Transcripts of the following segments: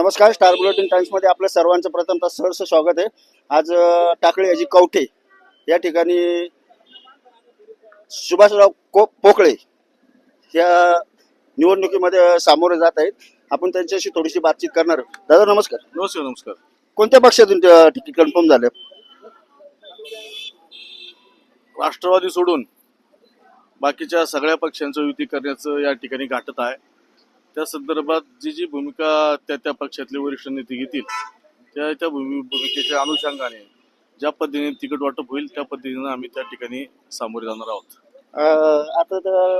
नमस्कार star bulletin टाइम्समध्ये आपलं सर्वांचं प्रथमतः सहर्ष स्वागत आहे. आज टाकळी याची कवठे या ठिकाणी सुभाषराव को पोकळे या निवडणुकीमध्ये सामोरे जात आहेत. आपण त्यांच्याशी थोडीशी बातचीत करणार आहोत. दादा नमस्कार. नमस्कार नमस्कार. कोणत्या पक्षातून तिकीट कन्फर्म झालं? राष्ट्रवादी सोडून बाकीच्या सगळ्या पक्षांचं युती करण्याचं या ठिकाणी घाटत आहे. त्या संदर्भात जी जी भूमिका त्या त्या पक्षातले वरिष्ठ नेते घेतील त्या त्या भूमि भूमिकेच्या अनुषंगाने ज्या पद्धतीने तिकीट वाटप होईल त्या पद्धतीनं आम्ही त्या ठिकाणी सामोरे जाणार आहोत. आता तर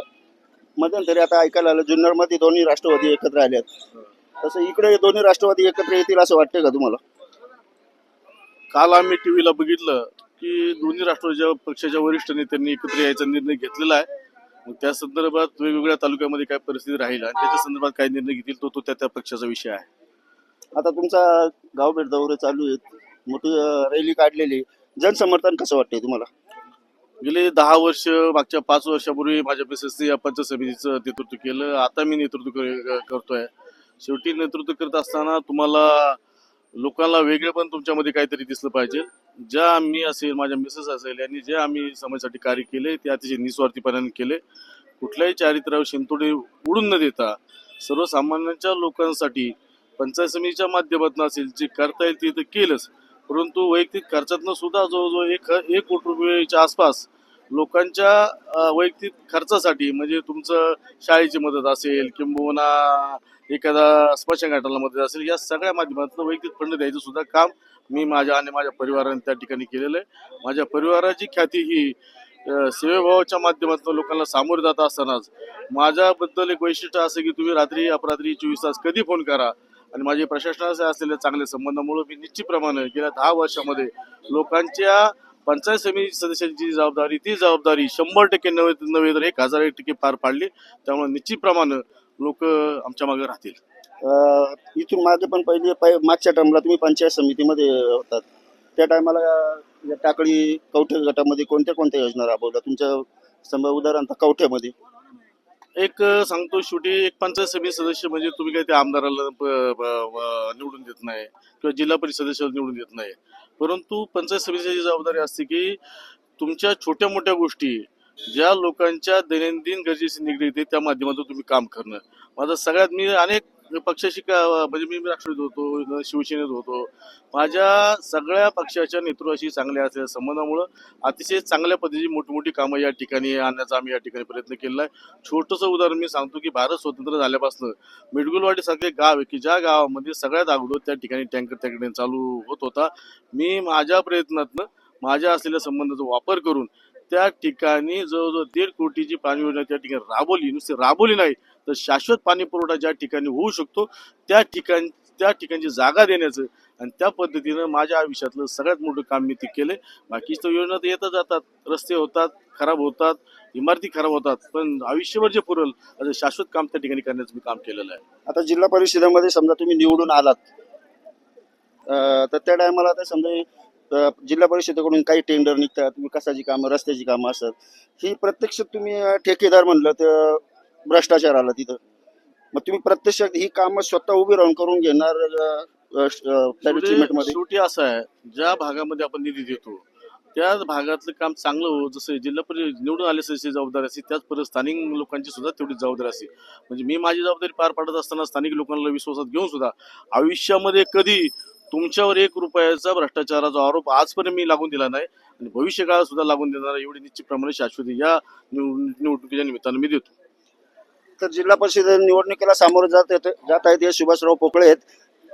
मध्यंतरी आता ऐकायला आलं जुन्नरमध्ये दोन्ही राष्ट्रवादी एकत्र आले आहेत तसं इकडे दोन्ही राष्ट्रवादी एकत्र येतील असं वाटतंय का तुम्हाला? काल आम्ही टी व्हीला बघितलं की दोन्ही राष्ट्रवादीच्या पक्षाच्या वरिष्ठ नेत्यांनी एकत्र यायचा निर्णय घेतलेला आहे. मग त्या संदर्भात वेगवेगळ्या तालुक्यामध्ये काय परिस्थिती राहील आणि त्याच्या संदर्भात काय निर्णय घेतील तो तो त्या त्या पक्षाचा विषय आहे. आता तुमचा गावभेट दौरे चालू आहेत. मोठी रॅली काढलेली जनसमर्थन कसं वाटतंय तुम्हाला? गेले दहा वर्ष मागच्या पाच वर्षापूर्वी माझ्या मिसेसने या पंचायत समितीचं नेतृत्व केलं. आता मी नेतृत्व कर- करतोय. शेवटी नेतृत्व करत असताना तुम्हाला लोकांना वेगळे पण तुमच्यामध्ये काहीतरी दिसलं पाहिजे. ज्या आम्ही असेल माझ्या मिसेस असेल यांनी जे आम्ही समाजासाठी कार्य केले ते अतिशय निस्वार्थीपणाने केले. कुठल्याही चारित्र्यावर शिंतोडे उडून न देता सर्वसामान्यांच्या लोकांसाठी पंचायत समितीच्या माध्यमातून असेल जे करता येईल ते तर केलंच. परंतु वैयक्तिक खर्चातनं सुद्धा जवळजवळ एक एक कोटी रुपयाच्या आसपास लोकांच्या वैयक्तिक खर्चासाठी म्हणजे तुमचं शाळेची मदत असेल किंबहुना एखादा स्मशानघाटाला मदत असेल या सगळ्या माध्यमातून वैयक्तिक फंड द्यायचं सुद्धा काम मी माझ्या आणि माझ्या परिवाराने त्या ठिकाणी केलेलं आहे. माझ्या परिवाराची ख्याती ही सेवेभावाच्या सेवाभावाच्या माध्यमातून लोकांना सामोरे जात असतानाच माझ्याबद्दल एक वैशिष्ट्य असं की तुम्ही रात्री अपरात्री चोवीस तास कधी फोन करा आणि माझे प्रशासनाचे असलेल्या चांगल्या संबंधामुळे मी निश्चितप्रमाणे गेल्या दहा वर्षामध्ये लोकांच्या पंचायत समिती सदस्यांची जी जबाबदारी ती जबाबदारी शंभर टक्के नव्हे नव्हे तर एक हजार एक टक्के पार पाडली. त्यामुळे निश्चितप्रमाणे लोक आमच्या मागे राहतील. अ, इथून मागे पण पहिले पै- मागच्या टर्मला तुम्ही पंचायत समितीमध्ये होतात. त्या टायमाला या टाकळी कवठे गटामध्ये कोणत्या कोणत्या योजना राबवल्या? तुमच्या समजा उदाहरणतः कवठ्यामध्ये एक अं, सांगतो शेवटी एक पंचायत समिती सदस्य म्हणजे तुम्ही काही ते आमदाराला प- प- निवडून देत नाही किंवा जिल्हा परिषद सदस्याला निवडून देत नाही. परंतु पंचायत समितीची जबाबदारी असते की तुमच्या छोट्या मोठ्या गोष्टी ज्या लोकांच्या दैनंदिन गरजेशी निगडीत आहे त्या माध्यमातून तुम्ही काम करणं माझं सगळ्यात मी अनेक पक्षाशी का म्हणजे मी राष्ट्रवादीत होतो शिवसेनेत होतो. माझ्या सगळ्या पक्षाच्या नेतृत्वाशी चांगल्या असलेल्या संबंधामुळं अतिशय चांगल्या पद्धतीची मोठमोठी कामं या ठिकाणी आणण्याचा आम्ही या ठिकाणी प्रयत्न केलेला आहे. छोटंसं उदाहरण मी सांगतो की भारत स्वतंत्र झाल्यापासून मिडगुलवाडी सारखे गाव आहे की ज्या गावामध्ये सगळ्यात अगोदर त्या ठिकाणी टँकर त्या ठिकाणी चालू होत होता. मी माझ्या प्रयत्नातनं माझ्या असलेल्या संबंधाचा वापर करून त्या ठिकाणी जवळजवळ दीड कोटीची पाणी योजना त्या ठिकाणी राबवली. नुसती राबवली नाही तर शाश्वत पाणी पुरवठा ज्या ठिकाणी होऊ शकतो त्या ठिकाणी त्या ठिकाणची जागा देण्याचं आणि त्या पद्धतीनं माझ्या आयुष्यातलं सगळ्यात मोठं काम मी ते केलं बाकीच्या योजना तर येतच जातात. रस्ते होतात खराब होतात इमारती खराब होतात पण आयुष्यभर जे पुरल असं शाश्वत काम त्या ठिकाणी करण्याचं मी काम केलेलं आहे. आता जिल्हा परिषदेमध्ये समजा तुम्ही निवडून आलात तर त्या टायमाला आता समजा अ, जिल्हा परिषदेकडून काही टेंडर निघतात विकासाची कामं रस्त्याची कामं असतात. ही प्रत्यक्ष तुम्ही ठेकेदार म्हणलं तर भ्रष्टाचार आला तिथं. मग तुम्ही प्रत्यक्ष ही कामं स्वतः उभी राहून करून घेणार शेवटी असं आहे ज्या भागामध्ये आपण निधी देतो त्या भागातलं काम चांगलं हो जसं जिल्हा परिषद निवडून आले सदस्य जबाबदारी असते त्याच परत स्थानिक लोकांची सुद्धा तेवढी जबाबदारी असते. म्हणजे मी माझी जबाबदारी पार पाडत असताना स्थानिक लोकांना विश्वासात घेऊन सुद्धा आयुष्यामध्ये कधी तुमच्यावर एक रुपयाचा भ्रष्टाचाराचा आरोप आजपर्यंत मी लागून दिला नाही आणि भविष्यकाळात सुद्धा लागून देणार एवढी निश्चितप्रमाणे शाश्वती या निवड- निवडणुकीच्या निमित्तानं मी देतो. तर जिल्हा परिषद निवडणुकीला सामोरे जात येत- जात आहेत हे सुभाषराव पोकळे आहेत.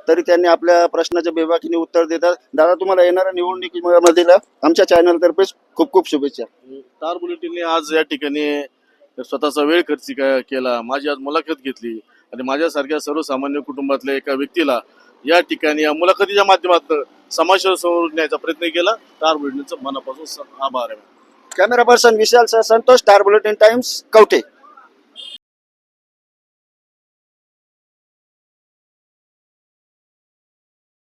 तरी त्यांनी आपल्या प्रश्नाच्या बेबाकीने उत्तर देतात. दादा तुम्हाला येणाऱ्या निवडणुकीमध्ये आमच्या चॅनलतर्फे खूप खूप शुभेच्छा. स्टार बुलेटिनने आज या ठिकाणी स्वतःचा वेळ खर्च केला. माझी आज मुलाखत घेतली. आणि माझ्यासारख्या सर्वसामान्य कुटुंबातल्या एका व्यक्तीला या ठिकाणी या मुलाखतीच्या माध्यमातून समाज समोर न्यायचा प्रयत्न केला. स्टार बुलेटिनचा मनापासून आभार आहे. Camera person Vishal sir Santosh star bulletin times Kavathe?